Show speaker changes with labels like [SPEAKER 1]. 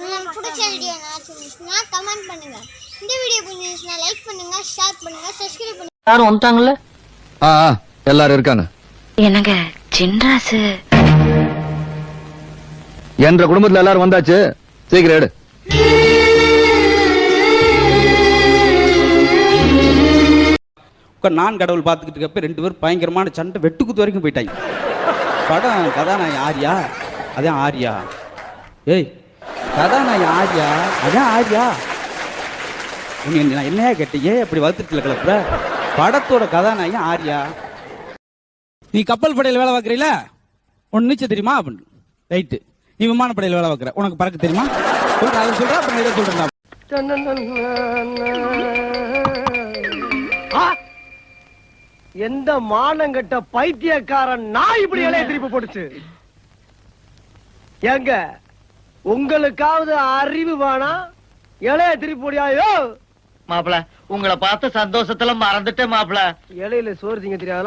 [SPEAKER 1] உங்களுக்கு பிடிச்ச வீடியோ ஏதாச்சும் இருந்துச்சுன்னா கமெண்ட் பண்ணுங்க. இந்த வீடியோ பிடிச்சிருந்துச்சுன்னா லைக் பண்ணுங்க ஷேர் பண்ணுங்க சப்ஸ்கிரைப் பண்ணுங்க.
[SPEAKER 2] யாரும் வந்துட்டாங்கல்ல?
[SPEAKER 3] ஆ ஆ, எல்லாரும் இருக்காங்க.
[SPEAKER 4] என்னங்க சின்ராசு
[SPEAKER 3] என்ற குடும்பத்துல எல்லாரும் வந்தாச்சு. சீக்கிரம் எடு.
[SPEAKER 5] நான் கடவுள் பார்த்துக்கிட்டு இருக்கப்ப ரெண்டு பேரும் பயங்கரமான சண்டை வெட்டுக்குத்து வரைக்கும் போயிட்டாங்க. படம் கதாநாயகன் ஆர்யா? அதான் ஆர்யா. ஏய் கதாநாயகன் ஆர்யா அதான் ஆர்யா. உன்னை நான் என்னையா கேட்டேன்? ஏன் அப்படி வளர்த்துட்டு கிளப்புற? படத்தோட கதாநாயகன் ஆர்யா. நீ கப்பல் படையில் வேலை பார்க்குறீல? உன் நீச்சல் தெரியுமா? அப்படின்னு. ரைட்டு நீ விமானப்படையில் வேலை பார்க்குற. உனக்கு பறக்க தெரியுமா? சொல்ற அதை சொல்ற அப்புறம் இதை சொல்றேன்
[SPEAKER 6] எந்த மானங்கட்ட பைத்தியக்காரன் நான் இப்படி இலைய திருப்பி போட்டுச்சு? ஏங்க உங்களுக்காவது அறிவு வேணா இலைய திருப்பி போடியாயோ
[SPEAKER 2] மாப்பிள உங்களை பார்த்த சந்தோஷத்துல மறந்துட்டேன் மாப்பிள.
[SPEAKER 6] இலையில சோறு திங்க தெரியாதா